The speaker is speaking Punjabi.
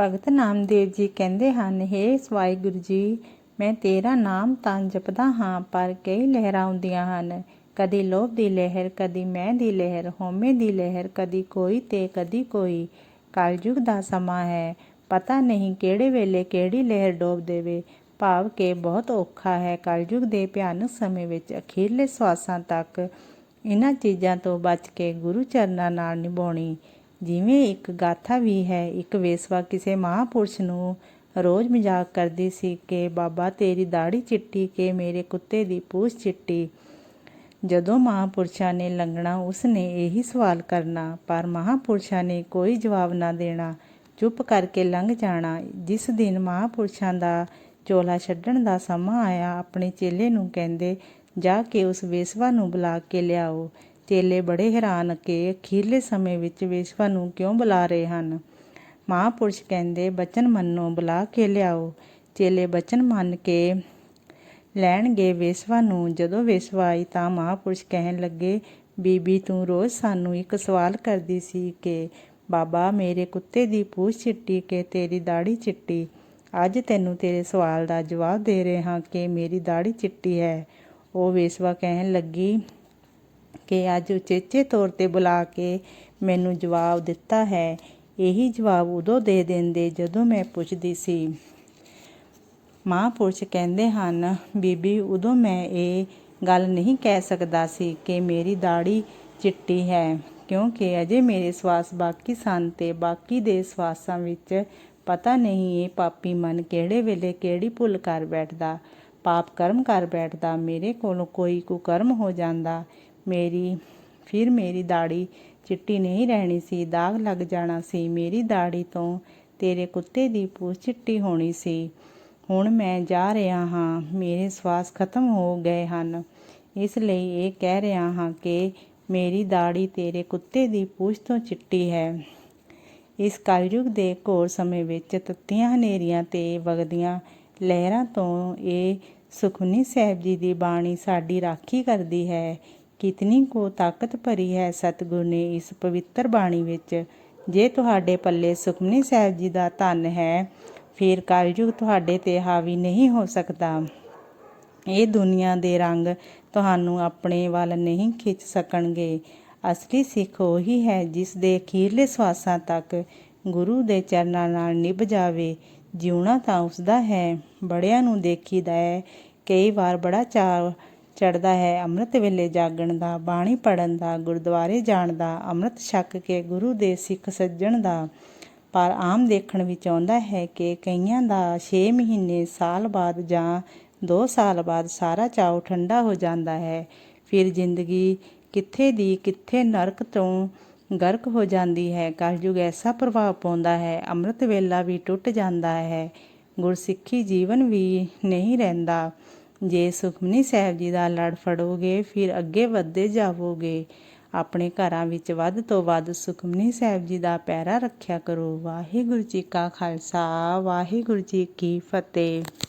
ਭਗਤ ਨਾਮਦੇਵ ਜੀ ਕਹਿੰਦੇ ਹਨ, ਹੇ ਵਾਹਿਗੁਰੂ ਜੀ, ਮੈਂ ਤੇਰਾ ਨਾਮ ਤਾਂ ਜਪਦਾ ਹਾਂ, ਪਰ ਕਈ ਲਹਿਰਾਂ ਆਉਂਦੀਆਂ ਹਨ। ਕਦੀ ਲੋਭ ਦੀ ਲਹਿਰ, ਕਦੀ ਮੈਂ ਦੀ ਲਹਿਰ, ਹਉਮੈ ਦੀ ਲਹਿਰ, ਕਦੀ ਕੋਈ ਤੇ ਕਦੀ ਕੋਈ। ਕਲਯੁਗ ਦਾ ਸਮਾਂ ਹੈ, ਪਤਾ ਨਹੀਂ ਕਿਹੜੇ ਵੇਲੇ ਕਿਹੜੀ ਲਹਿਰ ਡੋਬ ਦੇਵੇ। ਭਾਵ ਕਿ ਬਹੁਤ ਔਖਾ ਹੈ, ਕਲਯੁਗ ਦੇ ਭਿਆਨਕ ਸਮੇਂ ਵਿੱਚ ਅਖੀਰਲੇ ਸਵਾਸਾਂ ਤੱਕ। ਇਹਨਾਂ ਚੀਜ਼ਾਂ ਤੋਂ ਬਚ ਕੇ ਗੁਰੂ ਚਰਨਾਂ ਨਾਲ ਨਿਭਾਉਣੀ। ਜਿਵੇਂ ਇੱਕ ਗਾਥਾ ਵੀ ਹੈ, ਇੱਕ ਵੇਸਵਾ ਕਿਸੇ ਮਹਾਪੁਰਸ਼ ਨੂੰ ਰੋਜ਼ ਮਜ਼ਾਕ ਕਰਦੀ ਸੀ ਕਿ, ਬਾਬਾ, ਤੇਰੀ ਦਾੜੀ ਚਿੱਟੀ ਕਿ ਮੇਰੇ ਕੁੱਤੇ ਦੀ ਪੂਛ ਚਿੱਟੀ। ਜਦੋਂ ਮਹਾਪੁਰਸ਼ਾਂ ਨੇ ਲੰਘਣਾ ਉਸ ਨੇ ਇਹੀ ਸਵਾਲ ਕਰਨਾ, ਪਰ ਮਹਾਪੁਰਸ਼ਾਂ ਨੇ ਕੋਈ ਜਵਾਬ ਨਾ ਦੇਣਾ। ਚੁੱਪ ਕਰਕੇ ਲੰਘ ਜਾਣਾ। ਜਿਸ ਦਿਨ ਮਹਾਪੁਰਸ਼ਾਂ ਦਾ ਚੋਲਾ ਛੱਡਣ ਦਾ ਸਮਾਂ ਆਇਆ, ਆਪਣੇ ਚੇਲੇ ਨੂੰ ਕਹਿੰਦੇ, ਜਾ ਕੇ ਉਸ ਵੇਸਵਾ ਨੂੰ ਬੁਲਾ ਕੇ ਲਿਆਓ। ਚੇਲੇ ਬੜੇ ਹੈਰਾਨ ਕਿ ਅਖੀਰਲੇ ਸਮੇਂ ਵਿੱਚ ਵੇਸਵਾ ਨੂੰ ਕਿਉਂ ਬੁਲਾ ਰਹੇ ਹਨ? ਮਹਾਪੁਰਸ਼ ਕਹਿੰਦੇ, ਬਚਨ ਮੰਨੋ, ਬੁਲਾ ਕੇ ਲਿਆਓ। ਚੇਲੇ ਬਚਨ ਮੰਨ ਕੇ ਲੈਣਗੇ ਵੇਸਵਾ ਨੂੰ। ਜਦੋਂ ਵੇਸਵਾ ਆਈ ਤਾਂ ਮਹਾਪੁਰਸ਼ ਕਹਿਣ ਲੱਗੇ, ਬੀਬੀ, ਤੂੰ ਰੋਜ਼ ਸਾਨੂੰ ਇੱਕ ਸਵਾਲ ਕਰਦੀ ਸੀ ਕਿ, ਬਾਬਾ, ਮੇਰੇ ਕੁੱਤੇ ਦੀ ਪੂਛ ਚਿੱਟੀ ਕਿ ਤੇਰੀ ਦਾੜੀ ਚਿੱਟੀ? ਅੱਜ ਤੈਨੂੰ ਤੇਰੇ ਸਵਾਲ ਦਾ ਜਵਾਬ ਦੇ ਰਹੇ ਹਾਂ ਕਿ ਮੇਰੀ ਦਾੜੀ ਚਿੱਟੀ ਹੈ। ਉਹ ਵੇਸਵਾ ਕਹਿਣ ਲੱਗੀ ਕਿ ਅੱਜ ਉਚੇਚੇ ਤੌਰ ਤੇ ਬੁਲਾ ਕੇ ਮੈਨੂੰ ਜਵਾਬ ਦਿੱਤਾ ਹੈ। ਇਹੀ ਜਵਾਬ ਉਦੋਂ ਦੇ ਦਿੰਦੇ ਜਦੋਂ ਮੈਂ ਪੁੱਛਦੀ ਸੀ। ਮਹਾਂਪੁਰਸ਼ ਕਹਿੰਦੇ ਹਨ, ਬੀਬੀ, ਉਦੋਂ ਮੈਂ ਇਹ ਗੱਲ ਨਹੀਂ ਕਹਿ ਸਕਦਾ ਸੀ ਕਿ ਮੇਰੀ ਦਾੜੀ ਚਿੱਟੀ ਹੈ, ਕਿਉਂਕਿ ਅਜੇ ਮੇਰੇ ਸਵਾਸ ਬਾਕੀ ਸਨ ਤੇ ਬਾਕੀ ਦੇ ਸਵਾਸਾਂ ਵਿੱਚ ਪਤਾ ਨਹੀਂ ਇਹ ਪਾਪੀ ਮਨ ਕਿਹੜੇ ਵੇਲੇ ਕਿਹੜੀ ਭੁੱਲ ਕਰ ਬੈਠਦਾ, ਪਾਪ ਕਰਮ ਕਰ ਬੈਠਦਾ, ਮੇਰੇ ਕੋਲੋਂ ਕੋਈ ਕੁਕਰਮ ਹੋ ਜਾਂਦਾ। ਮੇਰੀ, ਫਿਰ ਮੇਰੀ ਦਾੜੀ ਚਿੱਟੀ ਨਹੀਂ ਰਹਿਣੀ ਸੀ, ਦਾਗ ਲੱਗ ਜਾਣਾ ਸੀ। ਮੇਰੀ ਦਾੜੀ ਤੋਂ ਤੇਰੇ ਕੁੱਤੇ ਦੀ ਪੂਛ ਚਿੱਟੀ ਹੋਣੀ ਸੀ। ਹੁਣ ਮੈਂ ਜਾ ਰਿਹਾ ਹਾਂ, ਮੇਰੇ ਸਵਾਸ ਖਤਮ ਹੋ ਗਏ ਹਨ। ਇਸ ਲਈ ਇਹ ਕਹਿ ਰਿਹਾ ਹਾਂ ਕਿ ਮੇਰੀ ਦਾੜੀ ਤੇਰੇ ਕੁੱਤੇ ਦੀ ਪੂਛ ਤੋਂ ਚਿੱਟੀ ਹੈ। ਇਸ ਕਲਯੁਗ ਦੇ ਘੋਰ ਸਮੇਂ ਵਿੱਚ ਤੱਤੀਆਂ ਹਨੇਰੀਆਂ ਤੇ ਵਗਦੀਆਂ ਲਹਿਰਾਂ ਤੋਂ ਇਹ ਸੁਖਮਨੀ ਸਾਹਿਬ ਜੀ ਦੀ ਬਾਣੀ ਸਾਡੀ ਰਾਖੀ ਕਰਦੀ ਹੈ। ਕਿਤਨੀ ਕੋ ਤਾਕਤ ਭਰੀ ਹੈ ਸਤਿਗੁਰ ਨੇ ਇਸ ਪਵਿੱਤਰ ਬਾਣੀ ਵਿੱਚ? ਜੇ ਤੁਹਾਡੇ ਪੱਲੇ ਸੁਖਮਨੀ ਸਾਹਿਬ ਜੀ ਦਾ ਧਨ ਹੈ, ਫਿਰ ਕਲਯੁਗ ਤੁਹਾਡੇ ਤੇ ਹਾਵੀ ਨਹੀਂ ਹੋ ਸਕਦਾ। ਇਹ ਦੁਨੀਆ ਦੇ ਰੰਗ ਤੁਹਾਨੂੰ ਆਪਣੇ ਵੱਲ ਨਹੀਂ ਖਿੱਚ ਸਕਣਗੇ। ਅਸਲੀ ਸਿੱਖ ਉਹੀ ਹੈ ਜਿਸ ਦੇ ਅਖੀਰਲੇ ਸਵਾਸਾਂ ਤੱਕ ਗੁਰੂ ਦੇ ਚਰਨਾਂ ਨਾਲ ਨਿਭ ਜਾਵੇ। ਜਿਉਣਾ ਤਾਂ ਉਸਦਾ ਹੈ। ਬੜਿਆਂ ਨੂੰ ਦੇਖੀਦਾ ਹੈ। ਕਈ ਵਾਰ ਬੜਾ ਚਾਅ ਚੜ੍ਹਦਾ ਹੈ, ਅੰਮ੍ਰਿਤ ਵੇਲੇ ਜਾਗਣ ਦਾ, ਬਾਣੀ ਪੜਨ ਦਾ, ਗੁਰਦੁਆਰੇ ਜਾਣ ਦਾ, ਅੰਮ੍ਰਿਤ ਛਕ ਕੇ ਗੁਰੂ ਦੇ ਸਿੱਖ ਸੱਜਣ ਦਾ। ਪਰ ਆਮ ਦੇਖਣ ਵਿੱਚ ਆਉਂਦਾ ਹੈ ਕਿ ਕਈਆਂ ਦਾ 6 ਮਹੀਨੇ ਸਾਲ ਬਾਅਦ ਜਾਂ 2 ਸਾਲ ਬਾਅਦ ਸਾਰਾ ਚਾਉ ਠੰਡਾ ਹੋ ਜਾਂਦਾ ਹੈ। ਫਿਰ ਜ਼ਿੰਦਗੀ ਕਿੱਥੇ ਦੀ ਕਿੱਥੇ ਨਰਕ ਤੋਂ ਗਰਕ ਹੋ ਜਾਂਦੀ ਹੈ। ਕਲਯੁਗ ਐਸਾ ਪ੍ਰਭਾਵ ਪਾਉਂਦਾ ਹੈ, ਅੰਮ੍ਰਿਤ ਵੇਲਾ ਵੀ ਟੁੱਟ ਜਾਂਦਾ ਹੈ। ਗੁਰਸਿੱਖੀ ਜੀਵਨ ਵੀ ਨਹੀਂ ਰਹਿੰਦਾ। ਜੇ ਸੁਖਮਨੀ ਸਾਹਿਬ ਜੀ ਦਾ ਲੜ ਫੜੋਗੇ, ਫਿਰ ਅੱਗੇ ਵਧਦੇ ਜਾਵੋਗੇ। ਆਪਣੇ ਘਰਾਂ ਵਿੱਚ ਵੱਧ ਤੋਂ ਵੱਧ ਸੁਖਮਨੀ ਸਾਹਿਬ ਜੀ ਦਾ ਪੈਰਾ ਰੱਖਿਆ ਕਰੋ। ਵਾਹਿਗੁਰੂ ਜੀ ਕਾ ਖਾਲਸਾ, ਵਾਹਿਗੁਰੂ ਜੀ ਕੀ ਫਤਿਹ।